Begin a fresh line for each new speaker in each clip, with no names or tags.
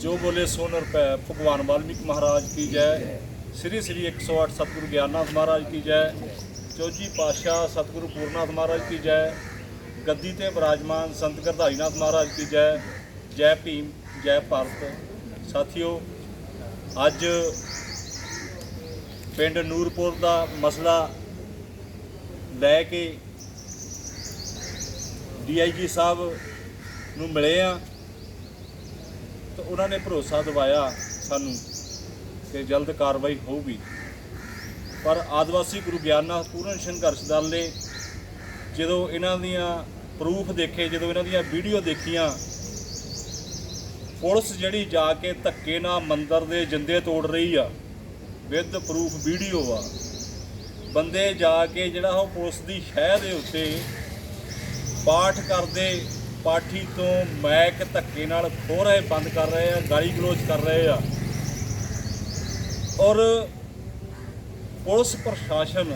ਜੋ ਬੋਲੇ ਸੋ ਨਿਰਭੈ ਭਗਵਾਨ ਵਾਲਮੀਕ ਮਹਾਰਾਜ ਕੀ ਜੈ। ਸ੍ਰੀ ਸ੍ਰੀ 108 ਸਤਿਗੁਰੂ ਗਿਆਨਨਾਥ ਮਹਾਰਾਜ ਕੀ ਜੈ। ਚੌਜੀ ਪਾਤਸ਼ਾਹ ਸਤਿਗੁਰੂ ਪੂਰਨਾਥ ਮਹਾਰਾਜ ਕੀ ਜੈ। ਗੱਦੀ ਤੇ ਬਿਰਾਜਮਾਨ ਸੰਤ ਗਰਧਾਰੀਨਾਥ ਮਹਾਰਾਜ ਕੀ ਜੈ। ਜੈ ਭੀਮ, ਜੈ ਭਾਰਤ। ਸਾਥੀਓ, ਅੱਜ ਪਿੰਡ ਨੂਰਪੁਰ ਦਾ ਮਸਲਾ ਲੈ ਕੇ ਡੀਆਈਜੀ ਸਾਹਿਬ ਨੂੰ ਮਿਲੇ ਆ। ਉਹਨਾਂ ਨੇ ਭਰੋਸਾ ਦਿਵਾਇਆ ਸਾਨੂੰ ਕਿ ਜਲਦ ਕਾਰਵਾਈ ਹੋਊਗੀ। ਪਰ ਆਦਿਵਾਸੀ ਗੁਰੂ ਗਿਆਨਨਾਥ ਪੂਰਨ ਸੰਘਰਸ਼ ਦਲ ਨੇ ਜਦੋਂ ਇਹਨਾਂ ਦੀਆਂ ਪ੍ਰੂਫ ਦੇਖੇ, ਜਦੋਂ ਇਹਨਾਂ ਦੀਆਂ ਵੀਡੀਓ ਦੇਖੀਆਂ, ਪੁਲਿਸ ਜਿਹੜੀ ਜਾ ਕੇ ਧੱਕੇ ਨਾਲ ਮੰਦਰ ਦੇ ਜਿੰਦੇ ਤੋੜ ਰਹੀ ਆ, ਵਿਦ ਪ੍ਰੂਫ ਵੀਡੀਓ ਆ, ਬੰਦੇ ਜਾ ਕੇ ਜਿਹੜਾ ਉਹ ਪੁਲਿਸ ਦੀ ਸ਼ਹਿ ਦੇ ਉੱਤੇ ਪਾਠ ਕਰਦੇ ਪਾਠੀ ਤੋਂ ਮੈਕ ਧੱਕੇ ਨਾਲ ਖੋ ਰਹੇ, ਬੰਦ ਕਰ ਰਹੇ ਆ, ਗਾਲੀ ਗਲੋਚ ਕਰ ਰਹੇ ਆ। ਔਰ ਪੁਲਿਸ ਪ੍ਰਸ਼ਾਸਨ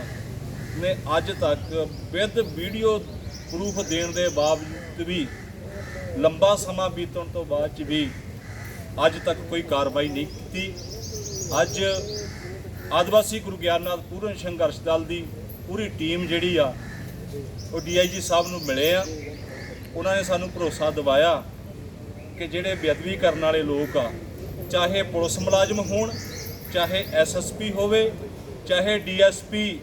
ਨੇ ਅੱਜ ਤੱਕ ਵਿਦ ਵੀਡੀਓ ਪ੍ਰੂਫ ਦੇਣ ਦੇ ਬਾਵਜੂਦ ਵੀ ਲੰਬਾ ਸਮਾਂ ਬੀਤਣ ਤੋਂ ਬਾਅਦ ਚ ਵੀ ਅੱਜ ਤੱਕ ਕੋਈ ਕਾਰਵਾਈ ਨਹੀਂ ਕੀਤੀ। ਅੱਜ ਆਦਿਵਾਸੀ ਗੁਰੂ ਗਿਆਨਨਾਥ ਪੂਰਨ ਸੰਘਰਸ਼ ਦਲ ਦੀ ਪੂਰੀ ਟੀਮ ਜਿਹੜੀ ਆ, ਉਹ ਡੀਆਈਜੀ ਸਾਹਿਬ ਨੂੰ ਮਿਲੇ ਆ। ਉਹਨਾਂ ਨੇ ਸਾਨੂੰ ਭਰੋਸਾ ਦਿਵਾਇਆ ਕਿ ਜਿਹੜੇ ਬੇਅਦਬੀ ਕਰਨ ਵਾਲੇ ਲੋਕ ਆ, ਚਾਹੇ ਪੁਲਿਸ ਮੁਲਾਜ਼ਮ ਹੋਣ, ਚਾਹੇ ਐਸਐਸਪੀ ਹੋਵੇ, ਚਾਹੇ ਡੀਐਸਪੀ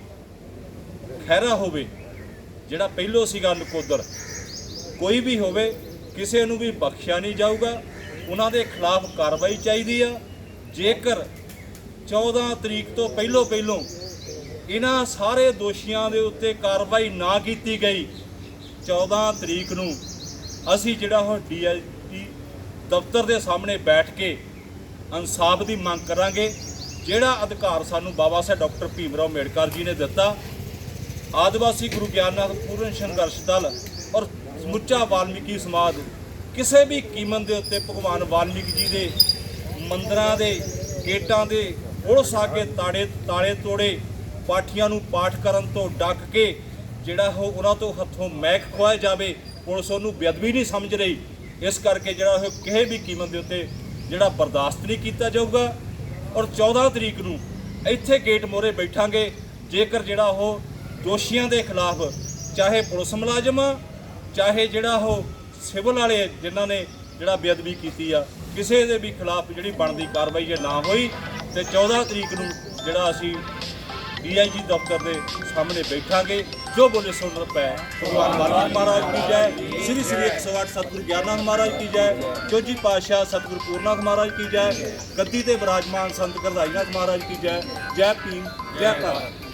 ਖਹਿਰਾ ਹੋਵੇ, ਜਿਹੜਾ ਪਹਿਲੋ ਸੀਗਾ ਨਕੋਦਰ, ਕੋਈ ਵੀ ਹੋਵੇ, ਕਿਸੇ ਨੂੰ ਵੀ ਬਖਸ਼ਿਆ ਨਹੀਂ ਜਾਊਗਾ। ਉਹਨਾਂ ਦੇ ਖਿਲਾਫ ਕਾਰਵਾਈ ਚਾਹੀਦੀ ਆ। ਜੇਕਰ 14 ਤਰੀਕ ਤੋਂ ਪਹਿਲੋ ਪਹਿਲੋਂ ਇਹਨਾਂ ਸਾਰੇ ਦੋਸ਼ੀਆਂ ਦੇ ਉੱਤੇ ਕਾਰਵਾਈ ਨਾ ਕੀਤੀ ਗਈ 14 ਤਰੀਕ ਨੂੰ ਅਸੀਂ ਜਿਹੜਾ ਉਹ ਡੀਆਈਜੀ ਦਫ਼ਤਰ ਦੇ ਸਾਹਮਣੇ ਬੈਠ ਕੇ ਇਨਸਾਫ ਦੀ ਮੰਗ ਕਰਾਂਗੇ। ਜਿਹੜਾ ਅਧਿਕਾਰ ਸਾਨੂੰ ਬਾਬਾ ਸਾਹਿਬ ਡਾਕਟਰ ਭੀਮ ਰਾਓ ਅੰਬੇਡਕਰ ਜੀ ਨੇ ਦਿੱਤਾ, ਆਦਿਵਾਸੀ ਗੁਰੂ ਗਿਆਨਨਾਥ ਪੂਰਨ ਸੰਘਰਸ਼ ਦਲ ਔਰ ਸਮੁੱਚਾ ਵਾਲਮੀਕੀ ਸਮਾਜ, ਕਿਸੇ ਵੀ ਕੀਮਤ ਦੇ ਉੱਤੇ ਭਗਵਾਨ ਵਾਲਮੀਕੀ ਜੀ ਦੇ ਮੰਦਰਾਂ ਦੇ, ਗੇਟਾਂ ਦੇ, ਪੁਲਿਸ ਆ ਕੇ ਤਾੜੇ ਤਾਲੇ ਤੋੜੇ, ਪਾਠੀਆਂ ਨੂੰ ਪਾਠ ਕਰਨ ਤੋਂ ਡੱਕ ਕੇ ਜਿਹੜਾ ਉਹ ਉਹਨਾਂ ਤੋਂ ਹੱਥੋਂ ਮਹਿਕ ਖਵਾਇਆ ਜਾਵੇ, ਪੁਲਿਸ ਉਹਨੂੰ ਬੇਅਦਬੀ ਨਹੀਂ ਸਮਝ ਰਹੀ। ਇਸ ਕਰਕੇ ਜਿਹੜਾ ਉਹ ਕਿਸੇ ਵੀ ਕੀਮਤ ਦੇ ਉੱਤੇ ਜਿਹੜਾ ਬਰਦਾਸ਼ਤ ਨਹੀਂ ਕੀਤਾ ਜਾਊਗਾ। ਔਰ 14 ਤਰੀਕ ਨੂੰ ਇੱਥੇ ਗੇਟ ਮੋਰੇ ਬੈਠਾਂਗੇ। ਜੇਕਰ ਜਿਹੜਾ ਉਹ ਦੋਸ਼ੀਆਂ ਦੇ ਖਿਲਾਫ ਚਾਹੇ ਪੁਲਿਸ ਮੁਲਾਜ਼ਮ ਆ, ਚਾਹੇ ਜਿਹੜਾ ਉਹ ਸਿਵਲ ਵਾਲੇ ਜਿਨ੍ਹਾਂ ਨੇ ਜਿਹੜਾ ਬੇਅਦਬੀ ਕੀਤੀ ਆ, ਕਿਸੇ ਦੇ ਵੀ ਖਿਲਾਫ ਜਿਹੜੀ ਬਣਦੀ ਕਾਰਵਾਈ ਜੇ ਨਾ ਹੋਈ, ਤੇ 14 ਤਰੀਕ ਨੂੰ ਜਿਹੜਾ ਅਸੀਂ ਡੀਆਈਜੀ ਦਫ਼ਤਰ ਦੇ ਸਾਹਮਣੇ ਬੈਠਾਂਗੇ। ਜੋ ਬੋਲੇ ਸੁਣ ਰੁਪਏ ਭਗਵਾਨ ਵਾਲਮੀਕ ਮਹਾਰਾਜ ਕੀ ਜੈ। ਸ੍ਰੀ ਸ੍ਰੀ 108 ਸਤਿਗੁਰੂ ਗਿਆਨਨਾਥ ਮਹਾਰਾਜ ਕੀ ਜੈ। ਚੌਜੀ ਪਾਤਸ਼ਾਹ ਸਤਿਗੁਰੂ ਪੂਰਨਾਥ ਮਹਾਰਾਜ ਕੀ ਜੈ। ਗੱਦੀ ਤੇ ਵਿਰਾਜਮਾਨ ਸੰਤ ਗਰਧਾਈਨਾਥ ਮਹਾਰਾਜ ਕੀ ਜੈ। ਜੈ ਭੀਮ, ਜੈ ਭਾਰਤ।